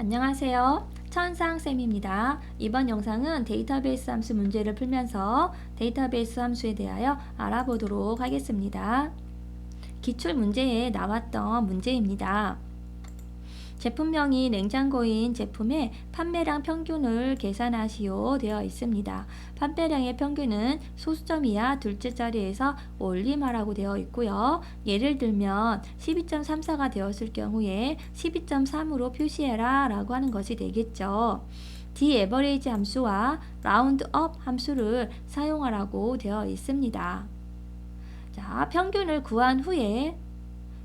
안녕하세요. 천상쌤입니다. 이번 영상은 데이터베이스 함수 문제를 풀면서 데이터베이스 함수에 대하여 알아보도록 하겠습니다. 기출 문제에 나왔던 문제입니다. 제품명이 냉장고인 제품의 판매량 평균을 계산하시오 되어 있습니다. 판매량의 평균은 소수점 이하 둘째 자리에서 올림하라고 되어 있고요. 예를 들면 12.34가 되었을 경우에 12.3으로 표시해라 라고 하는 것이 되겠죠. d-average 함수와 round-up 함수를 사용하라고 되어 있습니다. 자, 평균을 구한 후에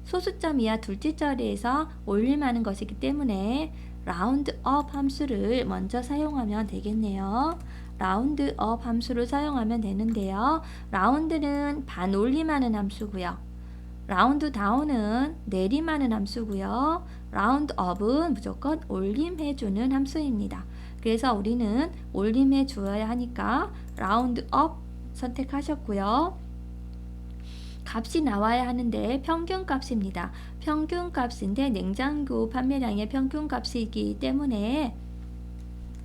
소수점 이하 둘째 자리에서 올림하는 것이기 때문에 round-up 함수를 먼저 사용하면 되겠네요. round-up 함수를 사용하면 되는데요. round는 반 올림하는 함수고요. round-down은 내림하는 함수고요. round-up은 무조건 올림해주는 함수입니다. 그래서 우리는 올림해 주어야 하니까 round-up 선택하셨고요. 값이 나와야 하는데 평균 값입니다. 평균 값인데 냉장고 판매량의 평균 값이기 때문에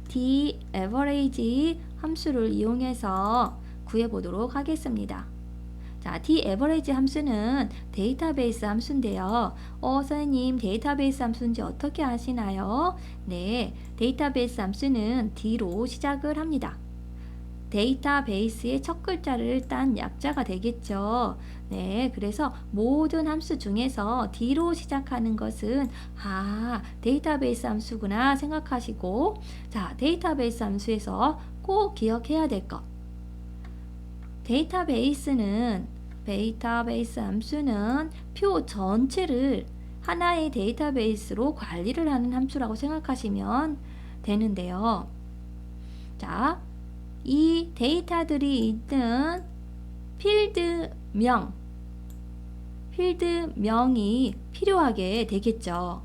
d average 함수를 이용해서 구해보도록 하겠습니다. 자, d average 함수는 데이터베이스 함수인데요. 어, 선생님, 데이터베이스 함수인지 어떻게 아시나요? 네, 데이터베이스 함수는 d로 시작을 합니다. 데이터베이스의 첫 글자를 딴 약자가 되겠죠. 네, 그래서 모든 함수 중에서 D로 시작하는 것은 아, 데이터베이스 함수구나 생각하시고 자, 데이터베이스 함수에서 꼭 기억해야 될 것. 데이터베이스는 데이터베이스 함수는 표 전체를 하나의 데이터베이스로 관리를 하는 함수라고 생각하시면 되는데요. 자, 이 데이터들이 있는 필드명, 필드명이 필요하게 되겠죠.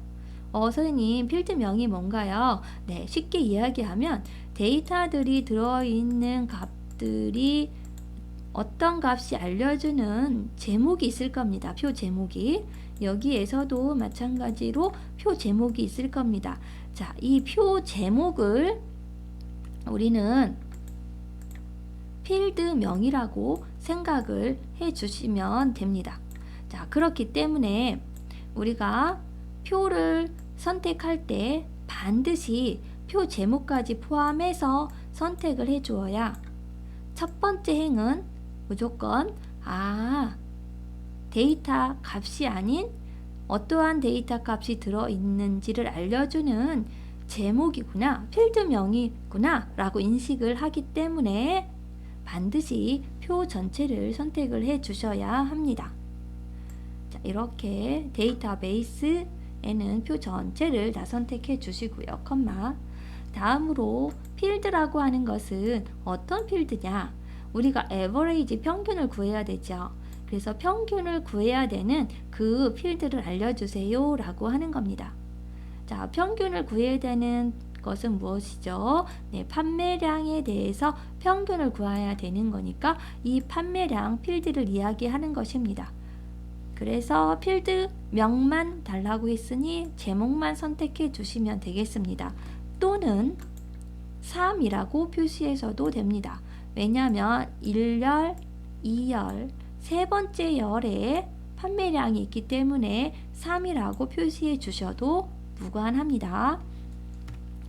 어, 선생님, 필드명이 뭔가요? 네, 쉽게 이야기하면 데이터들이 들어있는 값들이 어떤 값이 알려주는 제목이 있을 겁니다. 표 제목이. 여기에서도 마찬가지로 표 제목이 있을 겁니다. 자, 이 표 제목을 우리는 필드명이라고 생각을 해 주시면 됩니다. 자, 그렇기 때문에 우리가 표를 선택할 때 반드시 표 제목까지 포함해서 선택을 해 주어야 첫 번째 행은 무조건 아, 데이터 값이 아닌 어떠한 데이터 값이 들어 있는지를 알려주는 제목이구나, 필드명이구나 라고 인식을 하기 때문에 반드시 표 전체를 선택을 해 주셔야 합니다. 자, 이렇게 데이터베이스에는 표 전체를 다 선택해 주시고요. 컴마. 다음으로 필드라고 하는 것은 어떤 필드냐? 우리가 에버레이지 평균을 구해야 되죠. 그래서 평균을 구해야 되는 그 필드를 알려주세요 라고 하는 겁니다. 자, 평균을 구해야 되는 것은 무엇이죠? 네, 판매량에 대해서 평균을 구해야 되는 거니까 이 판매량 필드를 이야기하는 것입니다. 그래서 필드 명만 달라고 했으니 제목만 선택해 주시면 되겠습니다. 또는 3이라고 표시해서도 됩니다. 왜냐하면 1열, 2열, 세 번째 열에 판매량이 있기 때문에 3이라고 표시해 주셔도 무관합니다.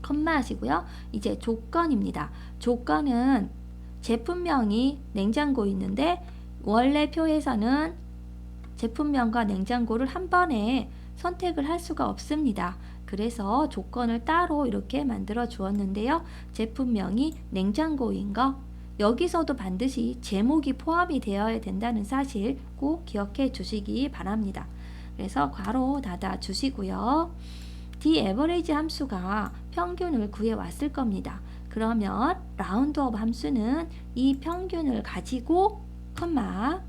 컴마 하시고요. 이제 조건입니다. 조건은 제품명이 냉장고 있는데 원래 표에서는 제품명과 냉장고를 한 번에 선택을 할 수가 없습니다. 그래서 조건을 따로 이렇게 만들어 주었는데요. 제품명이 냉장고인 거 여기서도 반드시 제목이 포함이 되어야 된다는 사실 꼭 기억해 주시기 바랍니다. 그래서 괄호 닫아 주시고요. d average 함수가 평균을 구해 왔을 겁니다. 그러면 라운드업 함수는 이 평균을 가지고 컴마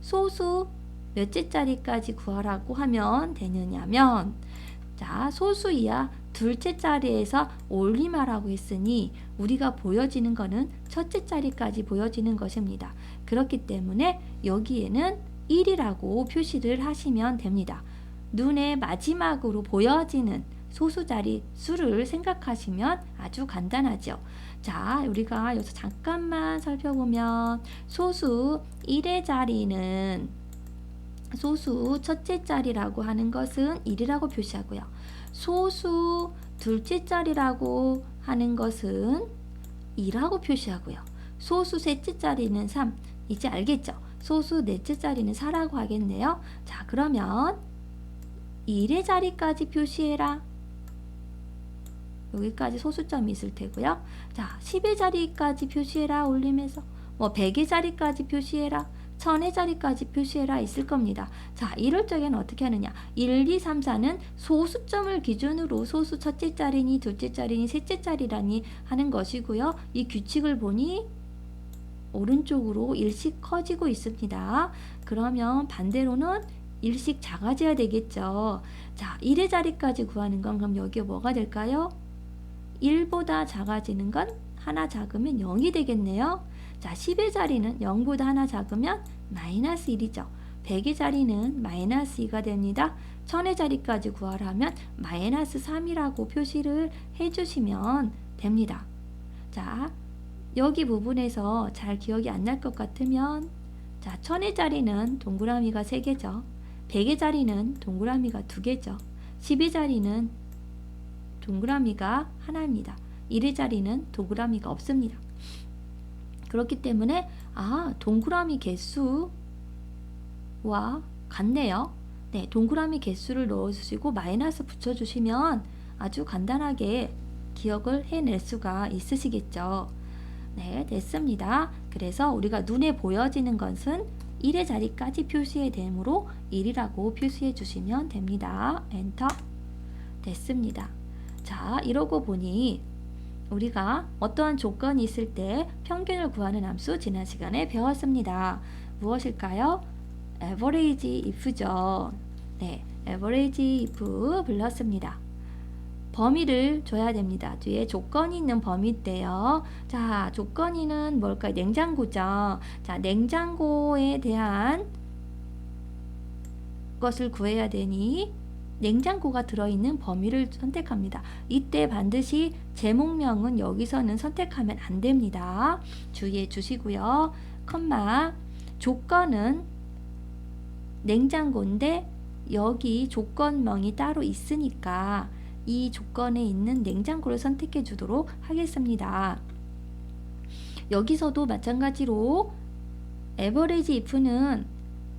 소수 몇째 자리까지 구하라고 하면 되느냐면 자 소수 이하 둘째 자리에서 올림하라고 했으니 우리가 보여지는 것은 첫째 자리까지 보여지는 것입니다. 그렇기 때문에 여기에는 1이라고 표시를 하시면 됩니다. 눈에 마지막으로 보여지는 소수 자리 수를 생각하시면 아주 간단하죠. 자, 우리가 여기서 잠깐만 살펴보면 소수 1의 자리는 소수 첫째 자리라고 하는 것은 1이라고 표시하고요. 소수 둘째 자리라고 하는 것은 2라고 표시하고요. 소수 셋째 자리는 3. 이제 알겠죠? 소수 넷째 자리는 4라고 하겠네요. 자, 그러면 1의 자리까지 표시해라. 여기까지 소수점이 있을 테고요. 자, 10의 자리까지 표시해라 올리면서 뭐 100의 자리까지 표시해라. 1000의 자리까지 표시해라 있을 겁니다. 자, 이럴 적에는 어떻게 하느냐? 1, 2, 3, 4는 소수점을 기준으로 소수 첫째 자리니 둘째 자리니 셋째 자리라니 하는 것이고요. 이 규칙을 보니 오른쪽으로 일씩 커지고 있습니다. 그러면 반대로는 일씩 작아져야 되겠죠. 자, 1의 자리까지 구하는 건 그럼 여기에 뭐가 될까요? 1보다 작아지는 건 하나 작으면 0이 되겠네요. 자, 10의 자리는 0보다 하나 작으면 마이너스 1이죠. 100의 자리는 마이너스 2가 됩니다. 1000의 자리까지 구하라면 마이너스 3이라고 표시를 해주시면 됩니다. 자, 여기 부분에서 잘 기억이 안 날 것 같으면 자, 1000의 자리는 동그라미가 3개죠. 100의 자리는 동그라미가 2개죠. 10의 자리는 동그라미가 하나입니다. 1의 자리는 동그라미가 없습니다. 그렇기 때문에 아 동그라미 개수와 같네요. 네, 동그라미 개수를 넣어주시고 마이너스 붙여주시면 아주 간단하게 기억을 해낼 수가 있으시겠죠. 네, 됐습니다. 그래서 우리가 눈에 보여지는 것은 1의 자리까지 표시해 되므로 1이라고 표시해 주시면 됩니다. 엔터. 됐습니다. 자, 이러고 보니 우리가 어떠한 조건이 있을 때 평균을 구하는 함수 지난 시간에 배웠습니다. 무엇일까요? average if죠. 네, average if 불렀습니다. 범위를 줘야 됩니다. 뒤에 조건이 있는 범위인데요. 자, 조건이는 뭘까요? 냉장고죠. 자, 냉장고에 대한 것을 구해야 되니 냉장고가 들어있는 범위를 선택합니다. 이때 반드시 제목명은 여기서는 선택하면 안 됩니다. 주의해 주시고요. 컴마 조건은 냉장고인데 여기 조건명이 따로 있으니까 이 조건에 있는 냉장고를 선택해 주도록 하겠습니다. 여기서도 마찬가지로 average if는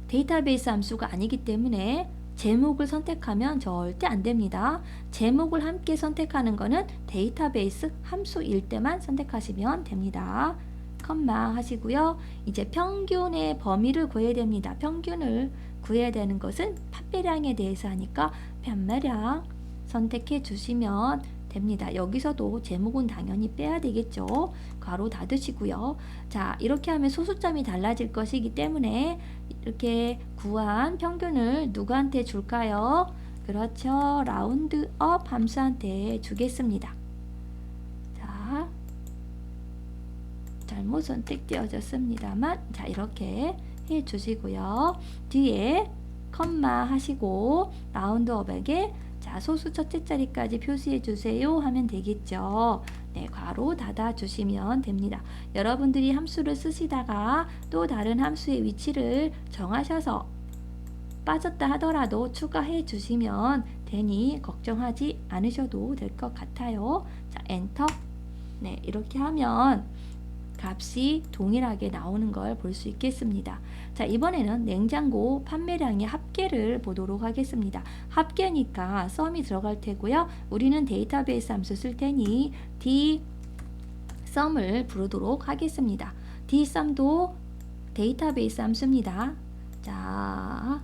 데이터베이스 함수가 아니기 때문에 제목을 선택하면 절대 안 됩니다. 제목을 함께 선택하는 것은 데이터베이스 함수일 때만 선택하시면 됩니다. 컴마 하시고요. 이제 평균의 범위를 구해야 됩니다. 평균을 구해야 되는 것은 판매량에 대해서 하니까 판매량 선택해 주시면 됩니다. 여기서도 제목은 당연히 빼야 되겠죠. 괄호 닫으시고요. 자, 이렇게 하면 소수점이 달라질 것이기 때문에 이렇게 구한 평균을 누구한테 줄까요? 그렇죠. 라운드업 함수한테 주겠습니다. 자, 잘못 선택되어졌습니다만 자, 이렇게 해 주시고요. 뒤에 컴마 하시고 라운드업에게 자, 소수 첫째 자리까지 표시해 주세요 하면 되겠죠. 네, 괄호 닫아 주시면 됩니다. 여러분들이 함수를 쓰시다가 또 다른 함수의 위치를 정하셔서 빠졌다 하더라도 추가해 주시면 되니 걱정하지 않으셔도 될 것 같아요. 자, 엔터. 네, 이렇게 하면 값이 동일하게 나오는 걸 볼 수 있겠습니다. 자, 이번에는 냉장고 판매량의 합계를 보도록 하겠습니다. 합계니까 썸이 들어갈 테고요. 우리는 데이터베이스 함수 쓸 테니 d 썸을 부르도록 하겠습니다. d 썸도 데이터베이스 함수입니다. 자,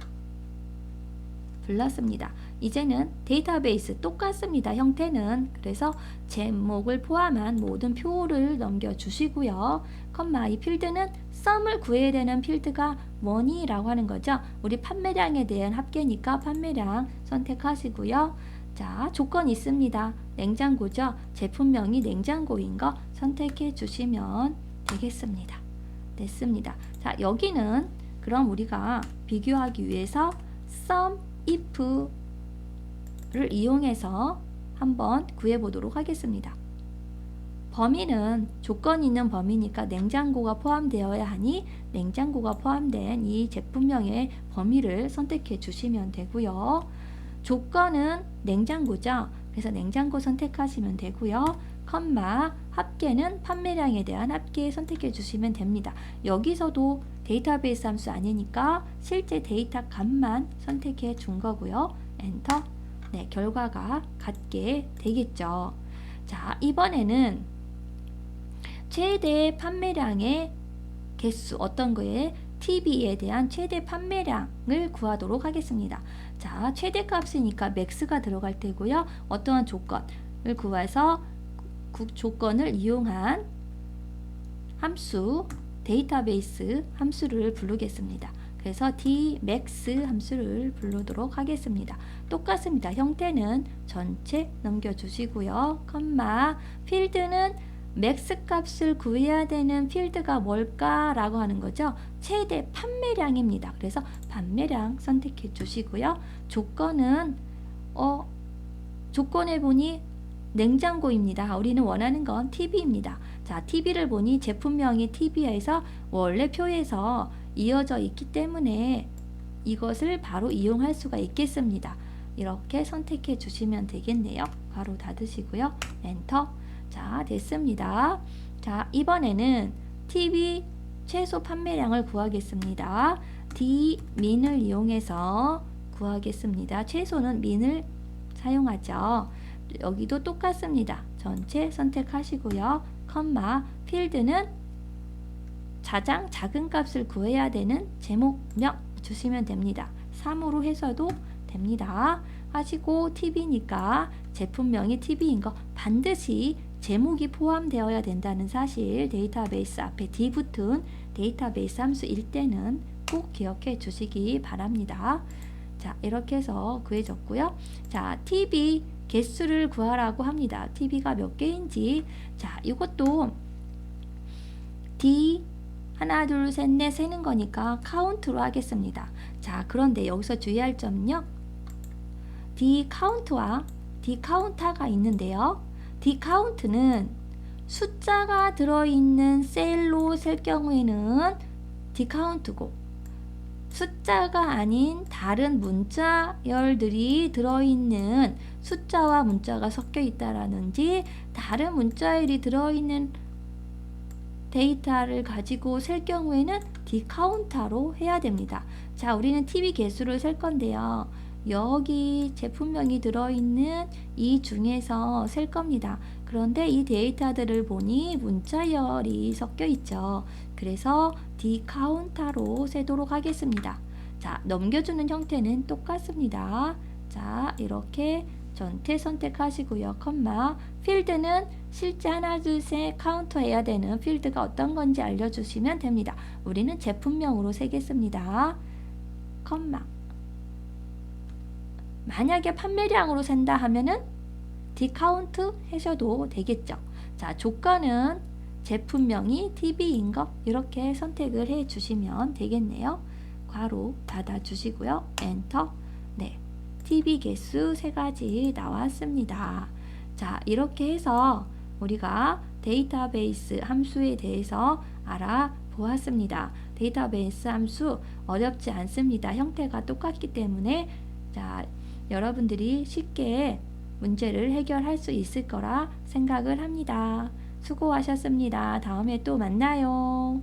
불렀습니다. 이제는 데이터베이스 똑같습니다. 형태는 그래서 제목을 포함한 모든 표를 넘겨주시고요. 컴마 이 필드는 썸을 구해야 되는 필드가 뭐니라고 하는 거죠. 우리 판매량에 대한 합계니까 판매량 선택하시고요. 자 조건 있습니다. 냉장고죠. 제품명이 냉장고인 거 선택해 주시면 되겠습니다. 됐습니다. 자 여기는 그럼 우리가 비교하기 위해서 sum if 를 이용해서 한번 구해 보도록 하겠습니다. 범위는 조건이 있는 범위니까 냉장고가 포함되어야 하니 냉장고가 포함된 이 제품명의 범위를 선택해 주시면 되고요. 조건은 냉장고죠. 그래서 냉장고 선택하시면 되고요. 컴마 합계는 판매량에 대한 합계 선택해 주시면 됩니다. 여기서도 데이터베이스 함수 아니니까 실제 데이터 값만 선택해 준 거고요. 엔터. 네, 결과가 같게 되겠죠. 자, 이번에는 최대 판매량의 개수 어떤 거에 TV에 대한 최대 판매량을 구하도록 하겠습니다. 자, 최대 값이니까 맥스가 들어갈 테고요. 어떠한 조건을 구해서 그 조건을 이용한 함수 데이터베이스 함수를 부르겠습니다. 그래서 dmax 함수를 부르도록 하겠습니다. 똑같습니다. 형태는 전체 넘겨주시고요. 컴마 필드는 맥스 값을 구해야 되는 필드가 뭘까라고 하는 거죠. 최대 판매량입니다. 그래서 판매량 선택해 주시고요. 조건은 어 조건에 보니 냉장고입니다. 우리는 원하는 건 TV입니다. 자, TV를 보니 제품명이 TV에서 원래 표에서 이어져 있기 때문에 이것을 바로 이용할 수가 있겠습니다. 이렇게 선택해 주시면 되겠네요. 괄호 닫으시고요. 엔터. 자, 됐습니다. 자, 이번에는 TV 최소 판매량을 구하겠습니다. D 민을 이용해서 구하겠습니다. 최소는 민을 사용하죠. 여기도 똑같습니다. 전체 선택하시고요. 컴마 필드는 가장 작은 값을 구해야 되는 제목명 주시면 됩니다. 3으로 해서도 됩니다. 하시고 TV니까 제품명이 TV인 거 반드시 제목이 포함되어야 된다는 사실 데이터베이스 앞에 D 붙은 데이터베이스 함수일 때는 꼭 기억해 주시기 바랍니다. 자, 이렇게 해서 구해졌고요. 자, TV 개수를 구하라고 합니다. TV가 몇 개인지. 자, 이것도 D 하나, 둘, 셋, 넷 세는 거니까 카운트로 하겠습니다. 자, 그런데 여기서 주의할 점은요. D 카운트와 D 카운터가 있는데요. D 카운트는 숫자가 들어있는 셀로 셀 경우에는 D 카운트고 숫자가 아닌 다른 문자열들이 들어있는 숫자와 문자가 섞여 있다라든지 다른 문자열이 들어있는 데이터를 가지고 셀 경우에는 디카운터로 해야 됩니다. 자, 우리는 TV 개수를 셀 건데요. 여기 제품명이 들어있는 이 중에서 셀 겁니다. 그런데 이 데이터들을 보니 문자열이 섞여 있죠. 그래서 디카운터로 세도록 하겠습니다. 자, 넘겨주는 형태는 똑같습니다. 자, 이렇게 전체 선택하시고요. 컴마 필드는 실제 하나 둘 셋 카운터 해야 되는 필드가 어떤 건지 알려주시면 됩니다. 우리는 제품명으로 세겠습니다. 컴마 만약에 판매량으로 센다 하면은 디카운트 하셔도 되겠죠. 자 조건은 제품명이 TV인 거 이렇게 선택을 해 주시면 되겠네요. 괄호 닫아 주시고요. 엔터 네 TV 개수 세 가지 나왔습니다. 자, 이렇게 해서 우리가 데이터베이스 함수에 대해서 알아보았습니다. 데이터베이스 함수 어렵지 않습니다. 형태가 똑같기 때문에 자, 여러분들이 쉽게 문제를 해결할 수 있을 거라 생각을 합니다. 수고하셨습니다. 다음에 또 만나요.